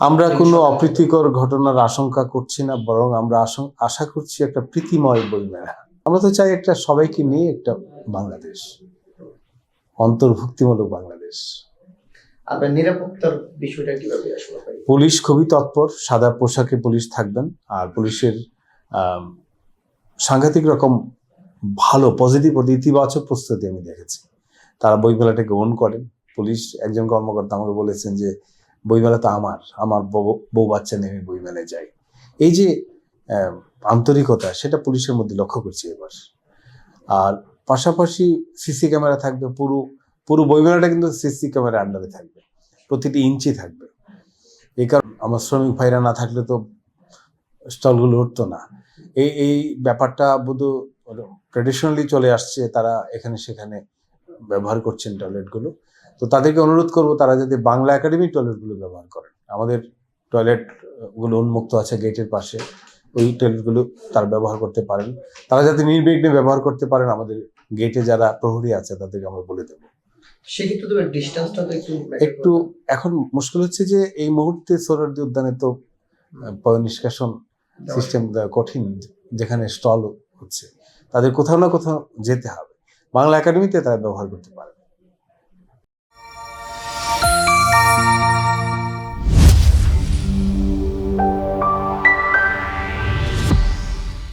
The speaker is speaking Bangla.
আমরা কোনো অপ্রীতিকর ঘটনার আশঙ্কা করছি না বরং আমরা আশা করছি একটা প্রীতিময় বইমেলা আমরা তো চাই একটা সবাইকে নিয়ে একটা বাংলাদেশ অন্তর্ভুক্তিমূলক বাংলাদেশ। আপনার নিরাপত্তার বিষয়টা কীভাবে আসলে পুলিশ খুবই তৎপর সাদা পোশাকে পুলিশ থাকবেন আর পুলিশের সাংঘাতিক রকম ভালো পজিটিভ ইতিবাচক প্রস্তুতি আমি দেখেছি। তারা বইমেলাটাকে ওন করেন। পুলিশ একজন কর্মকর্তা আমাকে বলেছেন যে বইমেলা তো আমার আমার বউ- বাচ্চা নিয়ে আমি বইমেলায় যাই। এই যে আন্তরিকতা, সেটা পুলিশের মধ্যে লক্ষ্য করছি এবার। আর পাশাপাশি সিসি ক্যামেরা থাকবে, পুরো পুরো বইমেলাটা কিন্তু সিসি ক্যামেরা আন্ডারে থাকবে, প্রতিটি ইঞ্চি থাকবে। এই কারণ আমার শ্রমিক ভাইরা না থাকলে তো স্টলগুলো উঠতো না। এই এই ব্যাপারটা বোধ ট্রেডিশনালি চলে আসছে, তারা এখানে সেখানে ব্যবহার করছেন টয়লেটগুলো তো তাদেরকে অনুরোধ করব তারা যাতে বাংলা একাডেমি টয়লেটগুলো ব্যবহার করেন। আমাদের টয়লেটগুলো উন্মুক্ত আছে গেটের পাশে ওই টয়লেটগুলো তারা ব্যবহার করতে পারেন। তারা যাতে নির্বিঘ্নে ব্যবহার করতে পারেন আমাদের গেটে যারা প্রহরী আছে তাদেরকে আমরা বলে দেবো। সেক্ষেত্রে ডিস্টেন্সটা একটু একটু এখন মুশকিল হচ্ছে যে এই মুহূর্তে সোহরাওয়ার্দী উদ্যানে তো নিষ্কাশন সিস্টেম কঠিন যেখানে স্টল হচ্ছে। তাদের কোথাও না কোথাও যেতে হবে। বাংলা একাডেমিতে তারা ব্যবহার করতে পারে